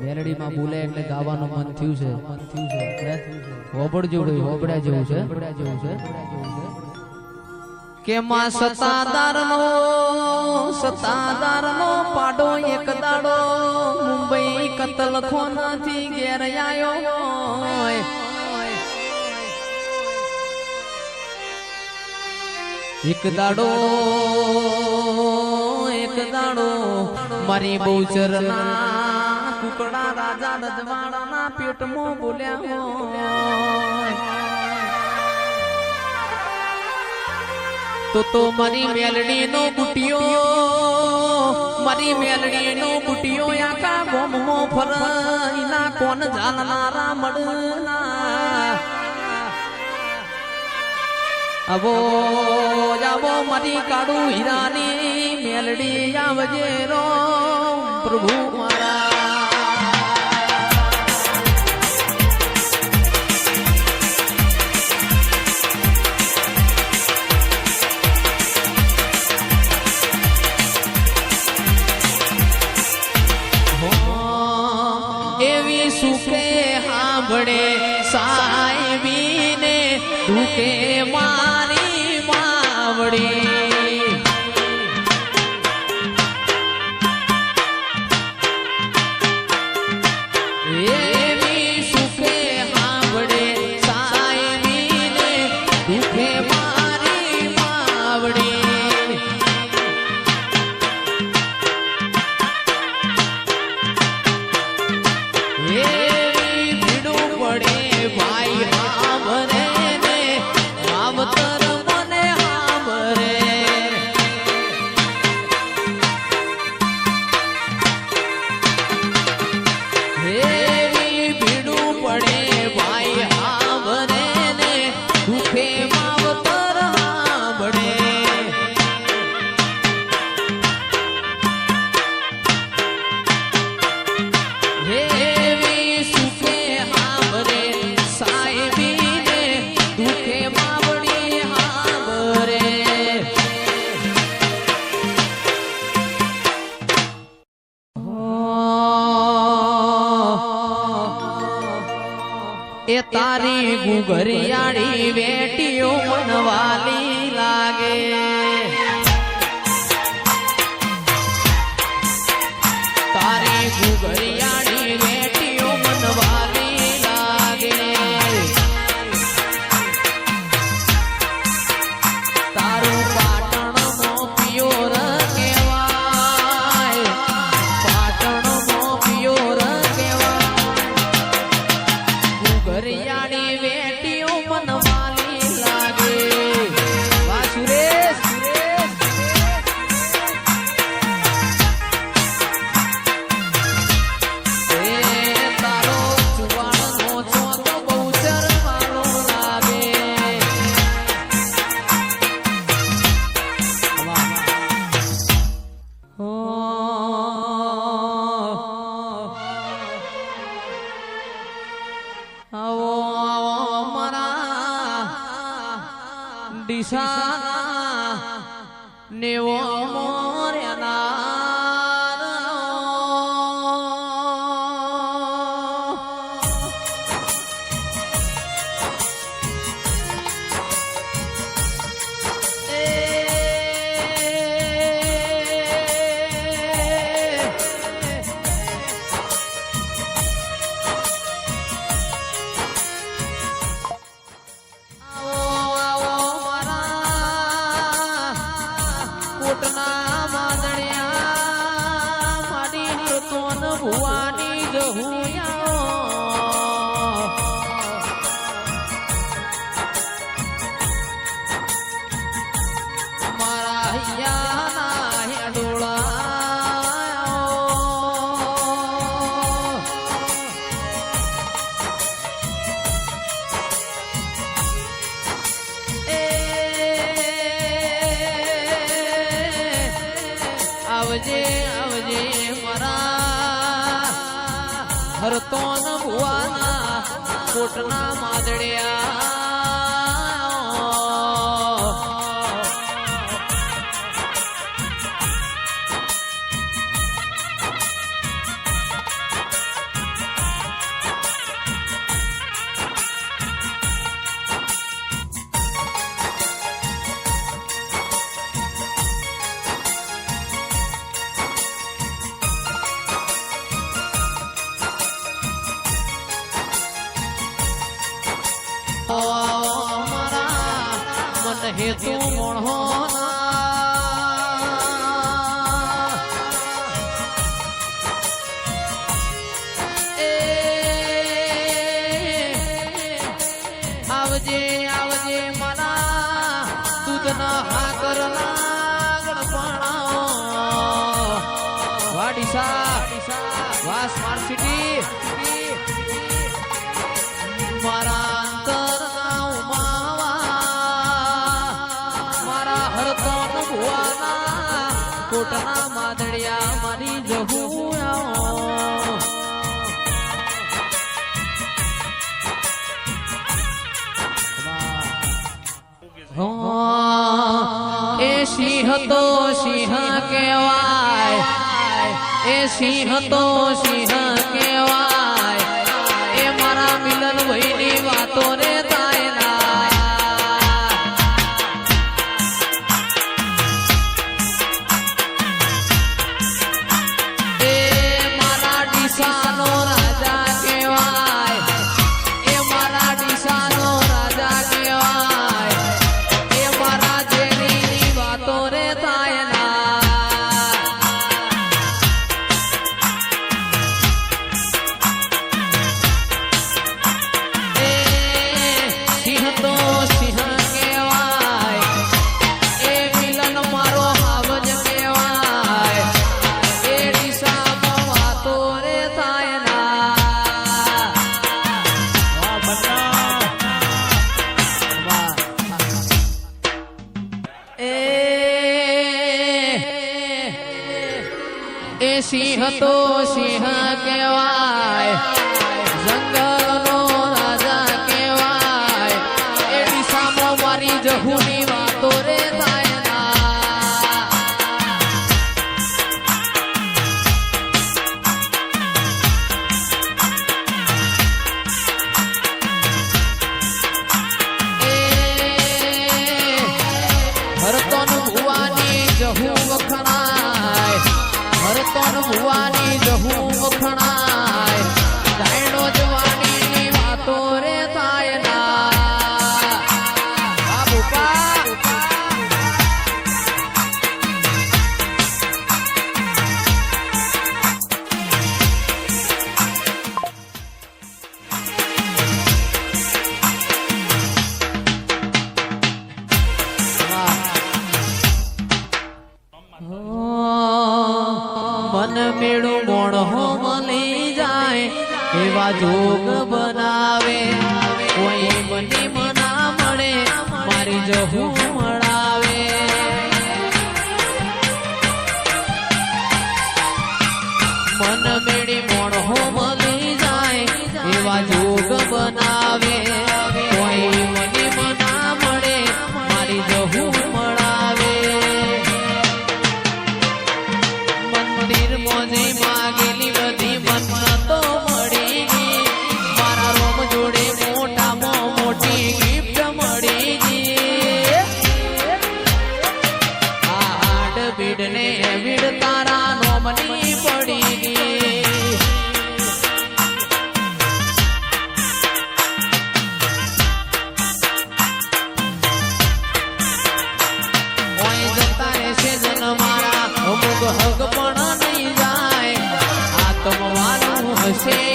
મેલડીમાં બોલે એટલે ગાવાનું મન થયું છે. મન થયું છે હોબળ્યા જેવું છે. હોબળ્યા જેવું છે કે માં સતાદાર નો સતાદાર નો પાડો એક દાડો. મુંબઈ કતલ ખોનાથી ઘેર આવ્યો એક દાડો એક દાડો મારી બહુ ચરના કુકડા રાજા રજવાડાના પેટમાં બોલ્યા તો તો મારી મેલડી નો બુટિયો, મારી મેલડી નો બુટિયો આખા ગોમો ફરઈના કોણ જાણનારા મળના. અવો મારી કાળુ હીરાની મેલડી આવજે રો પ્રભુ મારા. સુખે દુખે એ તારી ગુગરિયાળી વેટીઓ ડીસા નેવો આવજે મારા હરતો ન ભુવાના કોટના માદડિયા હે તું મોણો આવજે આવજે મના તું તના હા કર લાગણ પણ કોટના માદળિયા મારી જહું એ સિંહ તો સિંહ કેવાય એ સિંહ તો સિંહ કેવાય એ મારા મિલન ભાઈની વાતો ને થાય હતો સિંહ કહેવાય ભગવાની જહું મન મેળું મોણ હો મળી જાય, એવા જોગ બનાવે. કોઈ મને મના મળે, મારી જવું મળે pretend